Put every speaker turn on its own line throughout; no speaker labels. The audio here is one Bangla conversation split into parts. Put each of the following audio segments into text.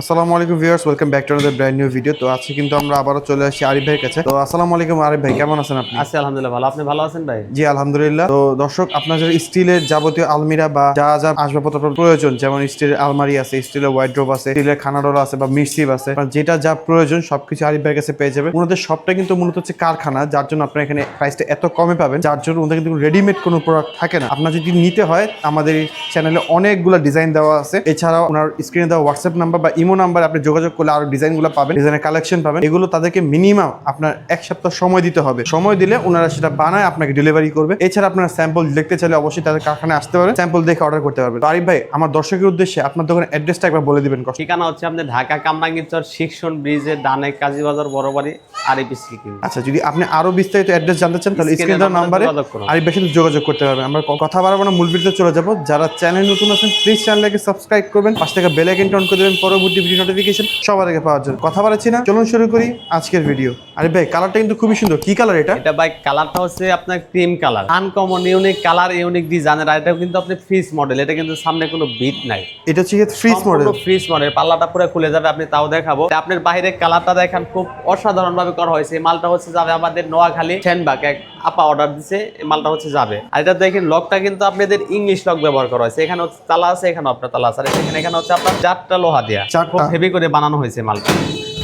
আসসালামু আলাইকুম viewers welcome back to another brand new video তো আজকে কিন্তু আমরা আবারও চলে আসি আরিফ ভাইয়ের কাছে। তো আসসালামু আলাইকুম আরিফ ভাই কেমন আছেন আপনি?
আছি আলহামদুলিল্লাহ ভালো। আপনি ভালো আছেন ভাই?
জি আলহামদুলিল্লাহ। তো দর্শক আপনার যে স্টিলের যাবতীয় আলমিরা বা যা যা আসবাবপত্র প্রয়োজন যেমন স্টিলের আলমারি আছে স্টিলের ওয়াইড্রোব আছে স্টিলের খানাডোল আছে বা মিরসিপ আছে যেটা যা প্রয়োজন সবকিছু আরিফ ভাইয়ের কাছে পেয়ে যাবেন। ওনাদের সবটা কিন্তু মূলত হচ্ছে কারখানা যার জন্য আপনার এখানে প্রাইসটা এত কমে পাবেন যার জন্য ওনাদের কিন্তু রেডিমেড কোনো প্রোডাক্ট থাকে না। আপনার যদি নিতে হয় আমাদের চ্যানেলে অনেকগুলো ডিজাইন দেওয়া আছে। এছাড়াও ওনার স্ক্রিনে দেওয়া হোয়াটসঅ্যাপ নাম্বার বা ইমো নাম্বার আপনি যোগাযোগ করলে আরও ডিজাইনগুলো পাবেন ডিজাইনের কালেকশন পাবেন। এগুলো তাদেরকে মিনিমাম আপনার এক সপ্তাহ সময় দিতে হবে। সময় দিলে ওনারা সেটা বানায় আপনাকে ডেলিভারি করবে। এছাড়া আপনারা স্যাম্পল দেখতে চাইলে অবশ্যই তাদের কারখানায় আসতে পারেন। স্যাম্পল দেখে অর্ডার করতে পারবেন। আরিফ ভাই আমার দর্শকের উদ্দেশ্যে আপনার দোকানের অ্যাড্রেসটা একবার বলে দিবেন
ঠিকানা হচ্ছে আপনার ঢাকা কামরাঙ্গীরচর শিক্ষণ ব্রিজের ডানে কাজীবাজার বড় বাড়ি আরএপি সিকিম
আচ্ছা যদি আপনি আরও বিস্তারিত অ্যাড্রেস জানতে চান তাহলে স্ক্রিনে দেওয়া
নাম্বারে
আরিফ ভাইয়ের সাথে যোগাযোগ করতে পারবেন। আমরা কথা বাড়াবো না মূল ভিডিওতে চলে যাব। যারা চ্যানেল নতুন আছেন প্লিজ চ্যানেলটাকে সাবস্ক্রাইব করবেন। পাশ থেকে বেল আইকনটা অন করে দেবেন। পরবর্তী ভিডিও নোটিফিকেশন সবার আগে পাওয়ার জন্য। কথা বাড়াচ্ছি না চলুন শুরু করি আজকের ভিডিও আরিফ ভাই কালারটা কিন্তু খুবই সুন্দর। কি কালার এটা?
এটা ভাই কালারটা হচ্ছে আপনার cream colour uncommon unique colour unique ডিজাইনের আর এটাও কিন্তু আপনি ফ্রিজ মডেল এটা কিন্তু সামনে কোনো বিট নাই।
এটা হচ্ছে ফ্রিজ মডেল
ফ্রিজ মডেল পাল্লাটা পুরো খুলে যাবে আপনি তাও দেখাবো। আপনার বাইরে কালারটা দেখেন খুব অসাধারণ ভাবে করা হয়েছে। এই মালটা হচ্ছে যাবে আমাদের নোয়াখালী সেনবাগ এক আপা অর্ডার দিছে এই মালটা হচ্ছে যাবে। আর এটা দেখেন লকটা কিন্তু আপনাদের ইংলিশ লক ব্যবহার করা হয়েছে। এখানে হচ্ছে তালা আছে এখানে আপনার তালা আছে। আর এখানে এখানে হচ্ছে আপনার চারটা লোহা দেয়া।
চারটা।
খুব হেভি করে বানানো হয়েছে মালটা।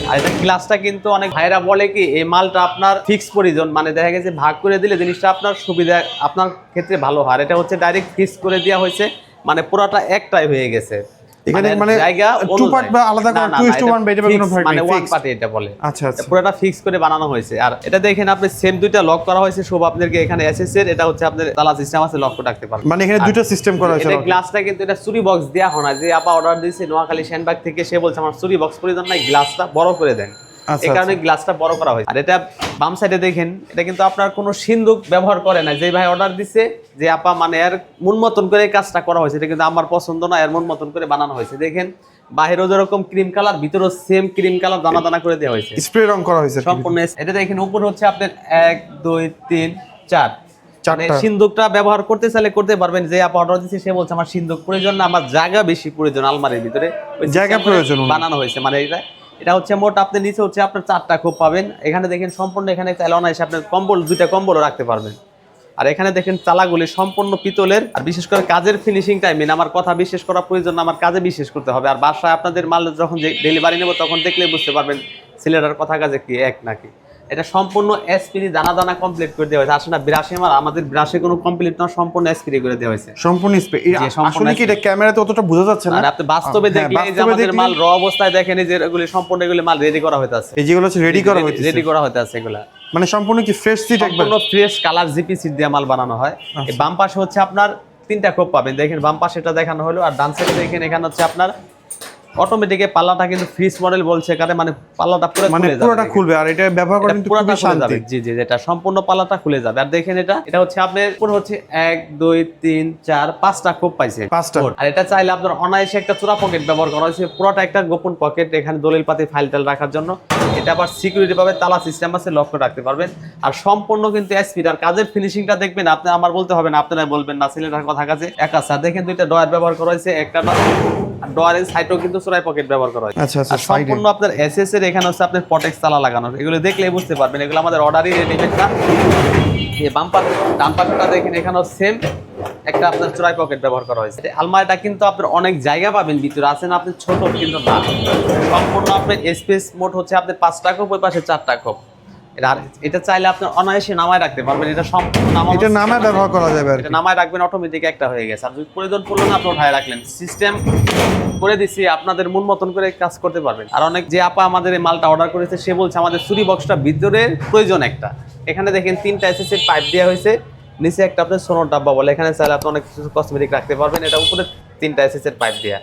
আর এটা গ্লাসটা কিন্তু অনেক ভাইরা বলে কি, এই মালটা আপনার ফিক্স পরিজন মানে দেখা গেছে ভাগ করে দিলে জিনিসটা আপনার সুবিধা, আপনার ক্ষেত্রে ভালো হয়। এটা হচ্ছে ডাইরেক্ট ফিক্স করে দেওয়া হয়েছে। মানে পুরোটা একটাই হয়ে গেছে।
এখানে মানে
জায়গা টু
পার্ট বা আলাদা
করে
টু
না,
two
না,
is
এটা
one বা এটা কোনো
মানে ওয়ান। পার্টি এটা বলে।
আচ্ছা আচ্ছা।
পুরোটা ফিক্স করে বানানো হয়েছে। আর এটা দেখেন আপনি সেম দুইটা লক করা হয়েছে সব আপনাদেরকে এখানে এসএস এর এটা হচ্ছে আপনাদের তালা সিস্টেম আছে লক করে রাখতে পারবেন।
মানে এখানে দুটো সিস্টেম করা হয়েছে
এটা গ্লাসটা কিন্তু এটা চুরি বক্স দেওয়া হয় না যে আপা অর্ডার দিয়েছে নোয়াখালী শ্যানবাগ থেকে সে বলছে আমার চুরি বক্স প্রয়োজন নাই গ্লাসটা বড় করে দেন। এই কারণে গ্লাসটা বড় করা হয়েছে। আর এটা বাম সাইডে দেখেন এটা কিন্তু আপনার কোনো সিন্দুক ব্যবহার করে না। যে ভাই অর্ডার দিছে যে আপা মানে এর মন মতন করে কাজটা করা হয়েছে। এটা কিন্তু আমার পছন্দ না এর মন মতন করে বানানো হয়েছে। দেখেন বাইরেও যেরকম ক্রিম কালার ভিতরেও সেম ক্রিম কালার দানা দানা করে দেওয়া হয়েছে।
স্প্রে রং করা হয়েছে
সম্পূর্ণ এটা দেখেন উপর হচ্ছে আপনার এক দুই তিন চার। মানে সিন্দুকটা ব্যবহার করতে চাইলে করতে পারবেন। যে আপা অর্ডার দিচ্ছে সে বলছে আমার সিন্দুক প্রয়োজন না আমার জায়গা বেশি প্রয়োজন আলমারির ভিতরে। ওই
জায়গা প্রয়োজন
বানানো হয়েছে। মানে এটা এটা হচ্ছে মোট আপনি নিচে হচ্ছে আপনার চারটা খোপ পাবেন। এখানে দেখেন সম্পূর্ণ এখানে চাইলে অনায়াসে আপনার কম্বল, দুইটা কম্বলও রাখতে পারবেন। আর এখানে দেখেন চালাগুলি সম্পূর্ণ পিতলের, আর বিশেষ করে কাজের ফিনিশিং টাইমে আমার কথা বিশেষ করা প্রয়োজন আমার কাজে বিশেষ করতে হবে। আর বাসায় আপনাদের মাল যখন ডেলিভারি নেব তখন দেখলে বুঝতে পারবেন ছেলেটার কথা কাজে কি এক নাকি। এটা সম্পূর্ণ এসপিডি দানা দানা কমপ্লিট করে দেওয়া হয়েছে। আসলে না ব্রাশে মাল আমাদের ব্রাশে কোনো কমপ্লিট না সম্পূর্ণ এসপিডি করে দেওয়া হয়েছে।
সম্পূর্ণ আসলে কি এটা ক্যামেরাতে অতটা বোঝা যাচ্ছে না?
আপনি বাস্তবে
হ্যাঁ,
দেখলে এই যে আমাদের মাল র অবস্থায় দেখেন এই যে এগুলি সম্পূর্ণ এগুলি মাল রেডি করা হইতে আছে।
এই যেগুলো হচ্ছে রেডি করা হয়েছে
রেডি করা হইতে আছে এগুলা।
মানে সম্পূর্ণ কি ফ্রেশ সিট একবার?
সম্পূর্ণ ফ্রেশ কালার জিপি সিট দিয়ে মাল বানানো হয়। এই বাম পাশে হচ্ছে আপনার তিনটা কোপ পাবেন। দেখেন বাম পাশে এটা দেখানো হলো আর ডান সাইডে দেখেন এখানে হচ্ছে আপনার অটোমেটিকে পাল্লাটা কিন্তু ফ্রিজ মডেল বলছে এখানে মানে পাল্লাটা পুরো
মানে পুরোটা খুলবে আর এটা ব্যবহার করা কিন্তু
পুরোটা খুলে যাবে জি জি এটা সম্পূর্ণ পাল্লাটা খুলে যাবে। আর দেখেন এটা এটা হচ্ছে আপনার পুরো হচ্ছে এক দুই তিন চার পাঁচটা কোপ পাইছে।
পাঁচটা।
আর এটা চাইলে আপনার অনায়াসে একটা চূড়া পকেট ব্যবহার করা হয়েছে। পুরোটা একটা গোপন পকেট এখানে দলিল পাতি ফাইল টাইল রাখার জন্য। এটা আবার সিকিউরিটি পাবে তালা সিস্টেম আছে লক করে রাখতে পারবেন। আর সম্পূর্ণ কিন্তু স্পিড আর কাজের ফিনিশিংটা দেখবেন আপনি আমার বলতে হবে না আপনারা বলবেন না ছেলেটার কথা কাছে। এক আর দেখেন দুইটা ডয়ার ব্যবহার করা হয়েছে একটা ডয়ারের সাইডও কিন্তু পকেট ব্যবহার করা হয়।
আচ্ছা আচ্ছা
সম্পূর্ণ আপনার এসএস এর এখানে হচ্ছে আপনার পটেক্স তালা লাগানো এগুলো বুঝতে পারবেন এগুলো আমাদের অর্ডারই রেডিমেড না এই বাম্পার পাশে ডান পাশেটা দেখেন এখানেও সেম একটা আপনার চোরাই পকেট ব্যবহার করা হয়েছে। আলমারিটা কিন্তু আপনার অনেক জায়গা পাবেন ভিতরে আছেন আপনি ছোট কিন্তু না। সম্পূর্ণ আপনার স্পেস মোট হচ্ছে আপনার পাঁচটা কোপ ওই পাশে চারটা কোপ এটা আর এটা চাইলে আপনি অনায়াসে নামায় রাখতে পারবেন এটা সম্পূর্ণ
এটা নামে ব্যবহার করা যাবে
এটা নামায় রাখবেন অটোমেটিক একটা হয়ে গেছে। আর যদি প্রয়োজন পড়ল না আপনি উঠায় রাখলেন। সিস্টেম করে দিছি আপনাদের মন মতন করে কাজ করতে পারবেন। আর অনেক যে আপা আমাদের এই মালটা অর্ডার করেছে সে বলছে আমাদের চুরি বক্সটা ভিতরে প্রয়োজন একটা। এখানে দেখেন তিনটা এসএসএর পাইপ দেওয়া হয়েছে। নিচে একটা আপনার সোনোর ডাব্বা বলে। এখানে চাইলে আপনি অনেক কিছু কসমেটিক রাখতে পারবেন। এটা উপরে তিনটা এসএসএর পাইপ দেওয়া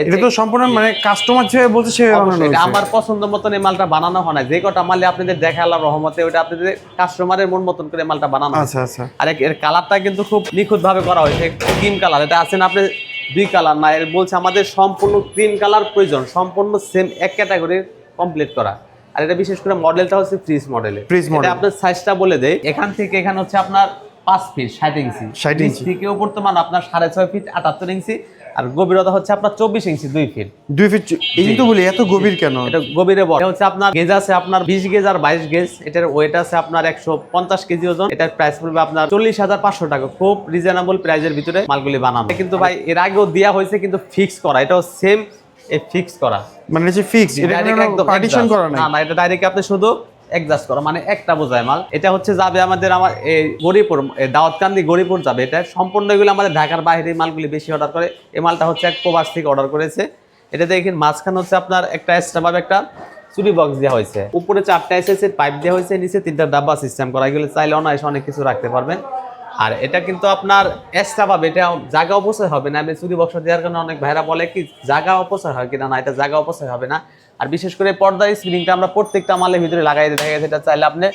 এটা তো সম্পূর্ণ মানে কাস্টমার যেভাবে বলছে
এটা আমার পছন্দ মতন এই মালটা বানানো হয় না যে কটা মালে আপনাদের দেখা আল্লাহ রহমতে ওটা আপনাদের কাস্টমারের মন মতন করে মালটা বানানো
আচ্ছা আচ্ছা।
আর এর- কালারটা কিন্তু খুব নিখুঁত ভাবে করা হয়েছে ক্রিম কালার এটা আছেন আপনি দুই কালার না এর বলছে আমাদের সম্পূর্ণ ক্রিম কালার প্রয়োজন সম্পূর্ণ সেম এক ক্যাটাগরির কমপ্লিট করা। আর এটা বিশেষ করে মডেলটা হচ্ছে ফ্রিজ মডেলে
model।
এটা আপনার সাইজটা বলে দেয় এখান থেকে এখানে হচ্ছে আপনার পাঁচ ফিট ষাট ইঞ্চি
60 ইঞ্চি।
থেকেও বর্তমান আপনার সাড়ে ছয় ফিট আটাত্তর ইঞ্চি আর গভীরতা হচ্ছে আপনার চব্বিশ ইঞ্চি দুই ফিট
দুই ফিট এই তো বলি এত গভীর কেন?
এটা গভীরে বড় হচ্ছে আপনার গেজ আছে আপনার বিশ গেজ আর বাইশ গেজ। এটার ওয়েট আছে আপনার একশো পঞ্চাশ কেজি ওজন। এটার প্রাইস পড়বে আপনার চল্লিশ হাজার পাঁচশো টাকা। খুব রিজনেবল প্রাইজের ভিতরে মালগুলি বানানো। কিন্তু ভাই এর আগেও দেওয়া হয়েছে কিন্তু ফিক্স করা। এটাও সেম এ ফিক্স করা।
মানে ফিক্স এটা পার্টিশন করা
না না এটা ডাইরেক্ট আপনি শুধু অ্যাডজাস্ট করা। মানে একটা বোঝায় মাল। এটা হচ্ছে যাবে আমাদের আমার এই গরিপুর দাউদকান্দি গরিপুর যাবে। এটা সম্পূর্ণ এগুলো আমাদের ঢাকার বাইরে মালগুলি বেশি অর্ডার করে। এই মালটা হচ্ছে এক প্রবাস থেকে অর্ডার করেছে। এটা দেখেন মাঝখানে হচ্ছে আপনার একটা এক্সট্রা ভাবে একটা চুরি বক্স দেওয়া হয়েছে। উপরে চারটা এসেছে পাইপ দেওয়া হয়েছে, নিচে তিনটা ডাব্বা সিস্টেম করা। এগুলো চাইলে অনায়াসে অনেক কিছু রাখতে পারবেন। আর এটা কিন্তু আপনার এক্সট্রা পাবে এটা জায়গা অপচয় হবে না। আমি চুরি বক্স দেওয়ার কারণে অনেক ভাইরা বলে কি, জায়গা অপচয় হয় কিনা না, এটা জায়গা অপচয় হবে না। আর বিশেষ করে পর্দার স্ক্রিনটা আমরা প্রত্যেকটা মালের ভিতরে লাগাই দেখা গেছে এটা চাইলে আপনি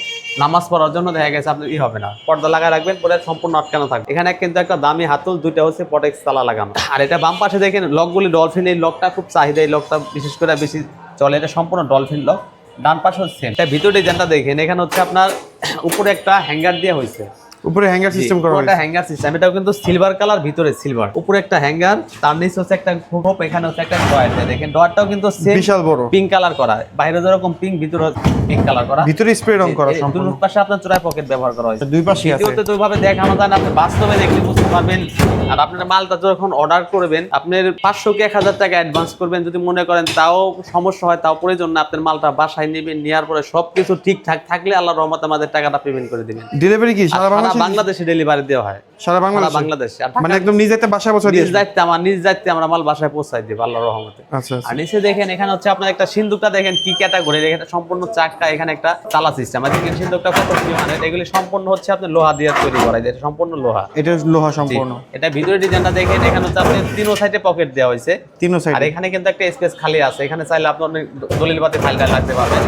নামাজ পড়ার জন্য দেখা গেছে আপনার ই হবে না। পর্দা লাগাই রাখবেন, পরে সম্পূর্ণ আটকানো থাকবে। এখানে কিন্তু একটা দামি হাতল, দুইটা হচ্ছে পটেক্স তালা লাগানো। আর এটা বাম পাশে দেখেন লকগুলি ডলফিন এই লকটা খুব চাহিদা, এই লকটা বিশেষ করে বেশি চলে, এটা সম্পূর্ণ ডলফিন লক ডান পাশে হচ্ছে এটা ভিতরে ডিজাইনটা দেখেন, এখানে হচ্ছে আপনার উপরে একটা হ্যাঙ্গার দিয়ে হয়েছে।
উপরে হ্যাঙ্গার সিস্টেম করা হয়েছে।
হ্যাঙ্গার সিস্টেম এটাও কিন্তু সিলভার কালার ভিতরে সিলভার উপরে একটা হ্যাঙ্গার তার নিচে হচ্ছে একটা খোপ এখানে হচ্ছে একটা ডয়ার দেখেন। ডয়ারটাও কিন্তু
বিশাল বড়।
পিঙ্ক কালার করা। বাইরে যেরকম পিঙ্ক ভিতরে পিঙ্ক কালার করা।
ভিতরে স্প্রে রং করা সম্পূর্ণ
দুই পাশে আপনার চোরাই পকেট ব্যবহার করা হয়েছে।
দুই পাশে আছে।
তো দেখানো যায় না আপনি বাস্তবে দেখলে বুঝতে পারবেন আর আপনার মালটা যখন অর্ডার করবেন আপনার পাঁচশো কি এক হাজার টাকা অ্যাডভান্স করবেন যদি মনে করেন তাও সমস্যা হয় তাও প্রয়োজন না আপনার মালটা বাসায় নেবেন নেওয়ার পরে সবকিছু ঠিকঠাক থাকলে আল্লাহ রহমত আমাদের টাকাটা পেমেন্ট করে দিবেন।
ডেলিভারি কি? সারা বাংলাদেশে
ডেলিভারি দেওয়া হয়।
সারা বাংলাদেশে?
বাংলাদেশে।
মানে একদম নিজে বাসা বসে দিয়ে
নিজ দায়িত্বে আমার নিজ দায়িত্বে আমরা মাল বাসায় পৌঁছাই দিব আল্লাহর রহমতে।
আচ্ছা আচ্ছা।
আর নিচে দেখেন এখানে হচ্ছে আপনার একটা সিন্দুকটা দেখেন কি ক্যাটাগরি এখানে সম্পূর্ণ চাকা এখানে একটা তালা সিস্টেম। আর দেখেন সিন্দুকটা কত মানে এগুলি সম্পূর্ণ হচ্ছে আপনার লোহা দিয়ে তৈরি করা এটা সম্পূর্ণ লোহা।
এটা লোহা সম্পূর্ণ।
এটা ভিতরে ডিজাইনটা দেখেন এখানে হচ্ছে আপনি তিনো সাইডে পকেট দেওয়া হয়েছে। আর
সাইড।
এখানে কিন্তু একটা স্পেস খালি আছে এখানে চাইলে আপনি দলিল পাতি ফাইলটা লাগতে পারবেন।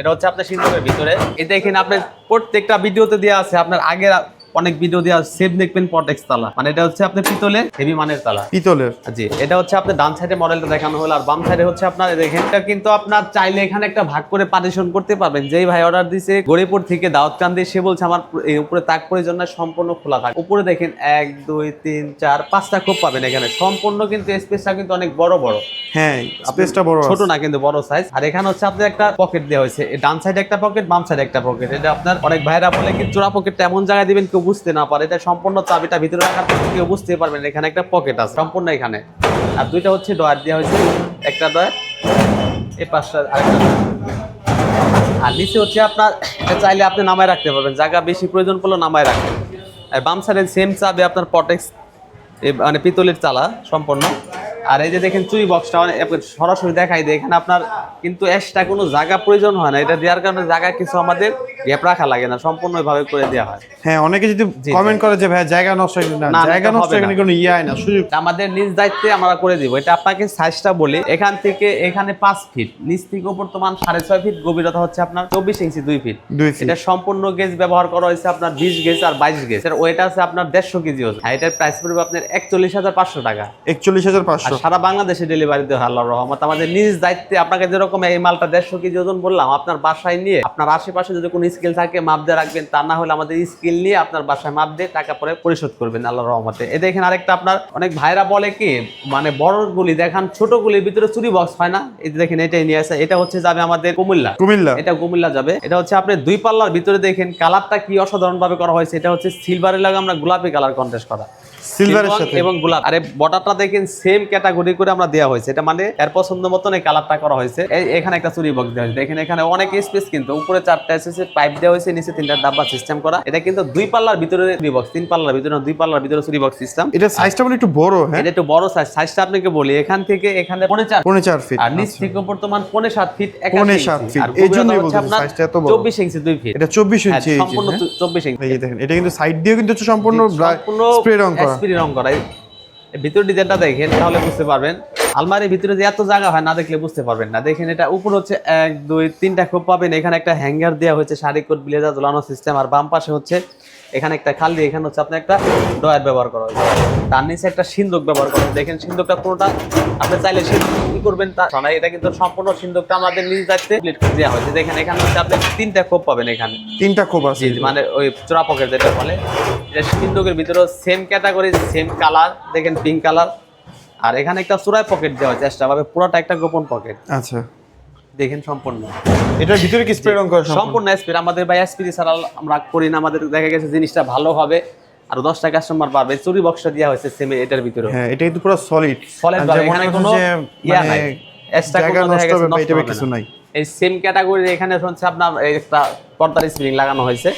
এটা হচ্ছে আপনার সিন্দুকের ভিতরে। এটা এখানে আপনার প্রত্যেকটা ভিডিওতে দেওয়া আছে আপনার আগের অনেক ভিডিও দেওয়া সেভ দেখবেন পটেক্স তালা। মানে এটা হচ্ছে আপনার পিতলের হেভি মানের তালা।
পিতলের।
জি এটা হচ্ছে আপনার ডান সাইডে মডেলটা দেখানো হলো। আর বাম সাইডে হচ্ছে আপনার এটা কিন্তু আপনার চাইলে এখানে একটা ভাগ করে পার্টিশন করতে পারবেন। যেই ভাই অর্ডার দিছে গরিপুর থেকে দাউদকান্দি সে বলছে আমার এই উপরে তাক প্রয়োজন সম্পূর্ণ খোলা থাকে। উপরে দেখেন এক দুই তিন চার পাঁচটা খোপ পাবেন এখানে। সম্পূর্ণ কিন্তু স্পেসটা কিন্তু অনেক বড় বড়।
হ্যাঁ স্পেসটা বড়
ছোট না কিন্তু বড় সাইজ আর এখানে হচ্ছে আপনার একটা পকেট দেওয়া হয়েছে। ডান সাইডে একটা পকেট বাম সাইডে একটা পকেট এটা আপনার অনেক ভাইরা বলে কি চোরা পকেটটা এমন জায়গায় দিবেন কেউ বুঝতে না পারে এটা সম্পূর্ণ চাবিটা ভিতরে রাখার কেউ বুঝতে পারবেন না। এখানে একটা পকেট আছে, সম্পূর্ণ এখানে আর দুইটা হচ্ছে ডয়ার, দেওয়া হয়েছে একটা ডয়ার এই পাঁচটা আরেকটা। আর নিচে হচ্ছে আপনার, এটা চাইলে আপনি নামায় রাখতে পারবেন, জায়গা বেশি প্রয়োজন পড়লে নামায় রাখবেন আর বাম সাইডে সেম চাবে আপনার পটেক্স মানে পিতলের চালা সম্পূর্ণ আর এই যে দেখেন চুই বক্সটা মানে সরাসরি দেখাই দেয়, এখানে আপনার কিন্তু এক্সট্রা কোনো জায়গা প্রয়োজন হয় না, এটা দেওয়ার কারণে জায়গা কিছু আমাদের গ্যাপ রাখা লাগে না সম্পূর্ণভাবে করে দেওয়া হয়।
হ্যাঁ অনেকে যদি কমেন্ট করে যে ভাই জায়গা নষ্ট না জায়গা নষ্ট এখানে কোনো ইয়ে হয় না সুযোগ।
আমাদের নিজ দায়িত্বে আমরা করে দিব। এটা আপনাকে সাইজটা বলি এখান থেকে এখানে পাঁচ ফিট নিচ থেকে উপর তোমার সাড়ে ছয় ফিট গভীরতা হচ্ছে আপনার চব্বিশ ইঞ্চি দুই ফিট এটা সম্পূর্ণ গেজ ব্যবহার করা হয়েছে আপনার বিশ গেজ আর বাইশ গেজ এর ওয়েট আছে আপনার দেড়শো কেজি ওজন। এটার প্রাইস পড়বে আপনার একচল্লিশ হাজার পাঁচশো টাকা।
একচল্লিশ হাজার পাঁচশো।
সারা বাংলাদেশে ডেলিভারি দেওয়া আল্লাহর রহমত। আমাদের নিজ দায়িত্বে আপনাকে যেরকম এই মালটা দেড়শো কেজি ওজন বললাম আপনার বাসায় নিয়ে আপনার আশেপাশে যদি কোনো স্কিল থাকে মাপ দিয়ে রাখবেন তা না হলে আমাদের স্কিল নিয়ে আপনার বাসায় মাপ দিয়ে টাকা পরে পরিশোধ করবেন আল্লাহ রহমতে। এ দেখেন আরেকটা আপনার অনেক ভাইরা বলে কি মানে বড় গুলি দেখান ছোট গুলির ভিতরে চুরি বক্স হয় না। এই দেখেন এটাই নিয়ে আসে এটা হচ্ছে যাবে আমাদের কুমিল্লা।
কুমিল্লা।
এটা কুমিল্লা যাবে। এটা হচ্ছে আপনি দুই পাল্লার ভিতরে দেখেন কালারটা কি অসাধারণ ভাবে করা হয়েছে এটা হচ্ছে সিলভারের লাগে আমরা গোলাপি কালার কন্টেস্ট করা।
সিলভারের সাথে।
এবং গোলাপ। আরে বর্ডারটা দেখেন সেম ক্যাটাগরি করে আমরা দেওয়া হয়েছে। এটা মানে এর পছন্দ মতন এই কালারটা করা হয়েছে। এখানে একটা চুরি বক্স দেওয়া হয়েছে। দেখেন এখানে অনেক স্পেস কিন্তু। উপরে চারটা এসেছে পাইপ দেওয়া হয়েছে নিচে তিনটা ডাব্বা সিস্টেম করা। এটা কিন্তু দুই পাল্লার ভিতরে চুরি বক্স তিন পাল্লার ভিতরে দুই পাল্লার ভিতরে চুরি বক্স সিস্টেম
এটা সাইজটা বলে একটু বড় হ্যাঁ?
এটা একটু বড় সাইজ সাইজটা আপনাকে বলি এখান থেকে এখানে পৌনে চার
পৌনে চার ফিট
আর নিচ থেকে বর্তমান পৌনে সাত ফিট
পৌনে সাত feet, এই জন্যই বলতেছি, size এত বড়।
চব্বিশ ইঞ্চি দুই ফিট
এটা চব্বিশ
হ্যাঁ,
ইঞ্চি
সম্পূর্ণ
হ্যাঁ?
চব্বিশ ইঞ্চি
দেখেন এটা কিন্তু সাইড দিয়ে কিন্তু সম্পূর্ণ
সম্পূর্ণ
স্প্রে রং করা।
রং করা এই- এই ভিতর ডিজাইনটা দেখেন তাহলে বুঝতে পারবেন। আলমারির ভিতরে যে এত জায়গা হয় না দেখলে বুঝতে পারবেন না। দেখেন এটা উপর হচ্ছে এক দুই তিনটা খোপ পাবেন। এখানে একটা হ্যাঙ্গার দেওয়া হয়েছে শাড়ি কোট ব্লেজার ঝোলানো সিস্টেম আর বাম পাশে হচ্ছে এখানে একটা খালি এখানে হচ্ছে আপনি একটা ডয়ার ব্যবহার করা হয়েছে। তার নিচে একটা সিন্দুক ব্যবহার করা হয়েছে। দেখেন সিন্দুকটা পুরোটা আপনি চাইলে কি করবেন তা না এটা কিন্তু সম্পূর্ণ সিন্দুকটা আমাদের নিজ দায়িত্বে প্লেট দেওয়া হয়েছে। দেখেন এখানে হচ্ছে আপনি তিনটা খোপ পাবেন এখানে।
তিনটা খোপ আছে
মানে ওই চোরা পকেট যেটা বলে। এটা সিন্দুকের ভিতরে সেম ক্যাটাগরি সেম কালার দেখেন পিঙ্ক কালার আর এখানে একটা চূড়ায় পকেট দেওয়া হয়েছে এক্সট্রা ভাবে পুরোটা একটা গোপন পকেট
আচ্ছা।
দেখেন সম্পূর্ণ।
এটার ভিতরে কি স্প্রে রং করা সম্পূর্ণ?
স্পিড আমাদের ভাই স্পিড ছাড়া আমরা করি না আমাদের দেখা গেছে জিনিসটা ভালো হবে। আর দশটা কাস্টমার পাবে। চুরি বক্সটা দেওয়া হয়েছে সেম এটার ভিতরে
হ্যাঁ এটা কিন্তু পুরো সলিড
Solid ভাবে, এখানে কোনো ইয়া নাই। Extra কোনো দেখা গেছে নষ্ট
কিছু নাই।
এই সেম ক্যাটাগরির এখানে হচ্ছে আপনার একটা পর্দার স্প্রিং লাগানো হয়েছে।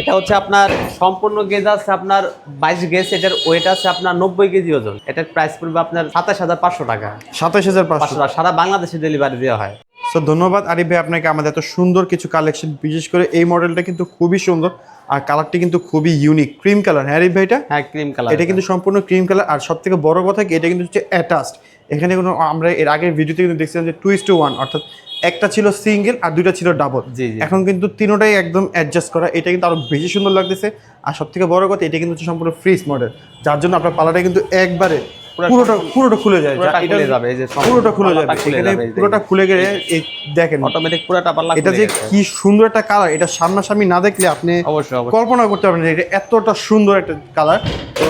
এটা হচ্ছে আপনার সম্পূর্ণ গেজ আছে আপনার বাইশ গেজ এটার ওয়েট আছে আপনার নব্বই কেজি ওজন। এটার প্রাইস পড়বে আপনার সাতাশ হাজার পাঁচশো টাকা।
সাতাশ হাজার পাঁচশো।
টাকা। সারা বাংলাদেশে ডেলিভারি দেওয়া হয়।
সো ধন্যবাদ আরিফ ভাই আপনাকে আমাদের এত সুন্দর কিছু কালেকশন বিশেষ করে এই মডেলটা কিন্তু খুবই সুন্দর আর কালারটি কিন্তু খুবই ইউনিক ক্রিম কালার হ্যাঁ আরিফ ভাই এটা
হ্যাঁ ক্রিম কালার
এটা কিন্তু সম্পূর্ণ ক্রিম কালার আর সব থেকে বড় কথা কি এটা কিন্তু হচ্ছে অ্যাটাচড এখানে কোনো আমরা এর আগের ভিডিওতে কিন্তু দেখছিলাম যে টু ইস টু ওয়ান অর্থাৎ একটা ছিল সিঙ্গেল আর দুইটা ছিল ডাবল। এখন কিন্তু তিনোটাই একদম অ্যাডজাস্ট করা। এটা কিন্তু আরও বেশি সুন্দর লাগতেছে। আর সব থেকে বড় কথা এটা কিন্তু হচ্ছে সম্পূর্ণ ফ্রিজ মডেল যার জন্য আপনার পালাটা কিন্তু একবারে পুরোটা পুরোটা খুলে যায়।
খুলে যাবে, এই যে
পুরোটা খুলে যাবে। পুরোটা খুলে গেলে দেখেন
অটোমেটিক পুরোটা পাল্লা
এটা যে কি সুন্দর একটা কালার এটা সামনাসামনি না দেখলে আপনি কল্পনা করতে পারবেন এটা এতটা সুন্দর একটা কালার তো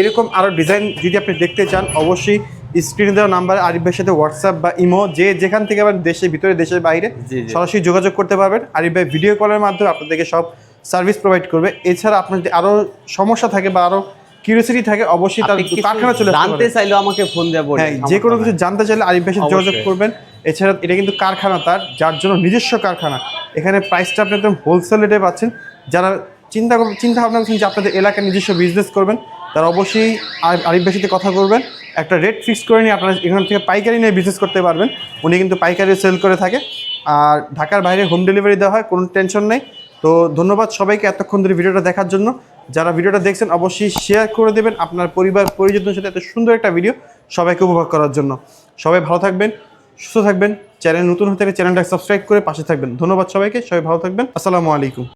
এরকম আরও ডিজাইন যদি আপনি দেখতে চান অবশ্যই স্ক্রিনে দেওয়া নাম্বার আরিফ ভাইয়ের সাথে হোয়াটসঅ্যাপ বা ইমো যে যেখান থেকে আবার দেশের ভিতরে দেশের বাইরে। সরাসরি যোগাযোগ করতে পারবেন। আরিফ ভাই ভিডিও কলের মাধ্যমে আপনাদেরকে সব সার্ভিস প্রোভাইড করবে। এছাড়া আপনার যদি আরও সমস্যা থাকে বা আরও কিউরিয়াসিটি থাকে অবশ্যই তার কারখানা চলে
জানতে। চাইলেও আমাকে ফোন বলুন
হ্যাঁ যে কোনো কিছু জানতে চাইলে আরিফ ভাইয়ের সাথে যোগাযোগ করবেন। এছাড়া এটা কিন্তু কারখানা তার যার জন্য নিজস্ব কারখানা। এখানে প্রাইসটা আপনি একদম হোলসেল রেটে পাচ্ছেন। যারা চিন্তা চিন্তা ভাবনা করছেন যে আপনাদের এলাকায় নিজস্ব বিজনেস করবেন তারা অবশ্যই আরিফ ভাইয়ের সাথে কথা করবেন একটা রেট ফিক্স করে নিয়ে আপনারা এখান থেকে পাইকারি নিয়ে বিজনেস করতে পারবেন। উনি কিন্তু পাইকারি সেল করে থাকে। আর ঢাকার বাইরে হোম ডেলিভারি দেওয়া হয়, কোনো টেনশন নেই। তো ধন্যবাদ সবাইকে এতক্ষণ ধরে ভিডিওটা দেখার জন্য। যারা ভিডিওটা দেখছেন, অবশ্যই শেয়ার করে দেবেন। আপনার পরিবার, পরিজনদের সাথে এত সুন্দর একটা ভিডিও সবাইকে উপভোগ করার জন্য। সবাই ভালো থাকবেন, সুস্থ থাকবেন। চ্যানেল নতুন হতে চ্যানেলটা সাবস্ক্রাইব করে পাশে থাকবেন। ধন্যবাদ সবাইকে, সবাই ভালো থাকবেন। আসসালামু আলাইকুম।